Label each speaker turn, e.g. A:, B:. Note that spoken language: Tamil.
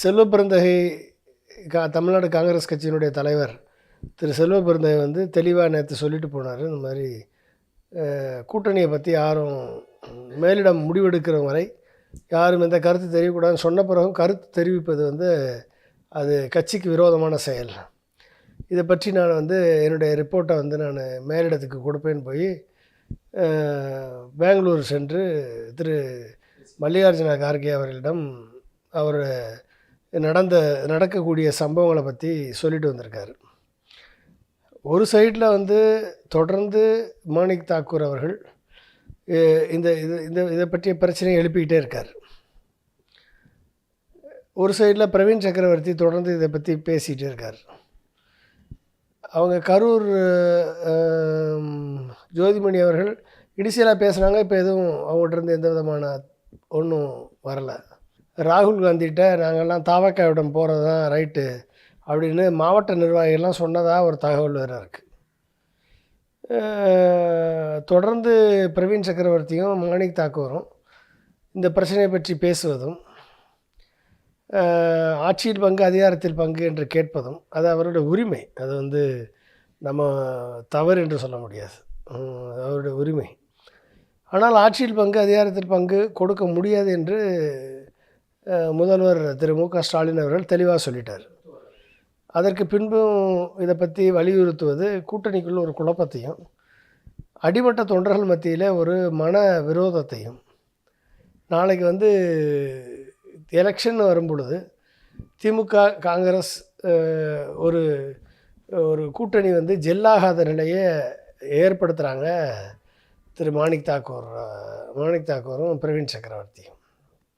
A: செல்வ பெருந்தகை கா தமிழ்நாடு காங்கிரஸ் கட்சியினுடைய தலைவர் திரு செல்வ பெருந்தகை வந்து தெளிவாக நேற்று சொல்லிட்டு போனார். இந்த மாதிரி கூட்டணியை பற்றி யாரும் மேலிடம் முடிவெடுக்கிற வரை யாரும் எந்த கருத்து தெரியக்கூடாதுன்னு சொன்ன பிறகும் கருத்து தெரிவிப்பது வந்து அது கட்சிக்கு விரோதமான செயல். இதை பற்றி நான் வந்து என்னுடைய ரிப்போர்ட்டை வந்து நான் மேலிடத்துக்கு கொடுப்பேன்னு போய் பெங்களூர் சென்று திரு மல்லிகார்ஜுன கார்கே அவர்களிடம் அவர் நடந்த நடக்கக்கூடிய சம்பவங்களை பற்றி சொல்லிட்டு வந்திருக்காரு. ஒரு சைடில் வந்து தொடர்ந்து மாணிக் தாக்கூர் அவர்கள் இந்த இது இந்த இதை பற்றிய பிரச்சனையை எழுப்பிக்கிட்டே இருக்கார். ஒரு சைடில் பிரவீன் சக்கரவர்த்தி தொடர்ந்து இதை பற்றி பேசிகிட்டே இருக்கார். அவங்க கரூர் ஜோதிமணி அவர்கள் இனிஷியலாக பேசுனாங்க இப்போ எதுவும் அவங்கள்ட்ட இருந்து எந்த விதமான ஒன்றும் வரலை. ராகுல் காந்திகிட்ட நாங்கள்லாம் தாவக்காவிடம் போகிறது தான் ரைட்டு அப்படின்னு மாவட்ட நிர்வாகிகள்லாம் சொன்னதாக ஒரு தகவல் வேறு இருக்குது தொடர்ந்து பிரவீன் சக்கரவர்த்தியும் மாணிக் தாக்கூரும் இந்த பிரச்சனையை பற்றி பேசுவதும் ஆட்சியில் பங்கு அதிகாரத்தில் பங்கு என்று கேட்பதும் அது அவருடைய உரிமை. அது வந்து நம்ம தவறு என்று சொல்ல முடியாது. அவருடைய உரிமை. ஆனால் ஆட்சியில் பங்கு அதிகாரத்தில் பங்கு கொடுக்க முடியாது என்று முதல்வர் திரு மு க ஸ்டாலின் அவர்கள் தெளிவாக சொல்லிட்டார். அதற்கு பின்பும் இதை பற்றி வலியுறுத்துவது கூட்டணிக்குள்ள ஒரு குழப்பத்தையும் அடிமட்ட தொண்டர்கள் மத்தியில் ஒரு மன விரோதத்தையும். நாளைக்கு வந்து எலெக்ஷன் வரும்பொழுது திமுக காங்கிரஸ் ஒரு ஒரு கூட்டணி வந்து ஜெல்லாகாத நிலையை ஏற்படுத்துகிறாங்க திரு மாணிக் தாக்கூர் மாணிக் தாக்கூரும் பிரவீன் சக்கரவர்த்தியும்.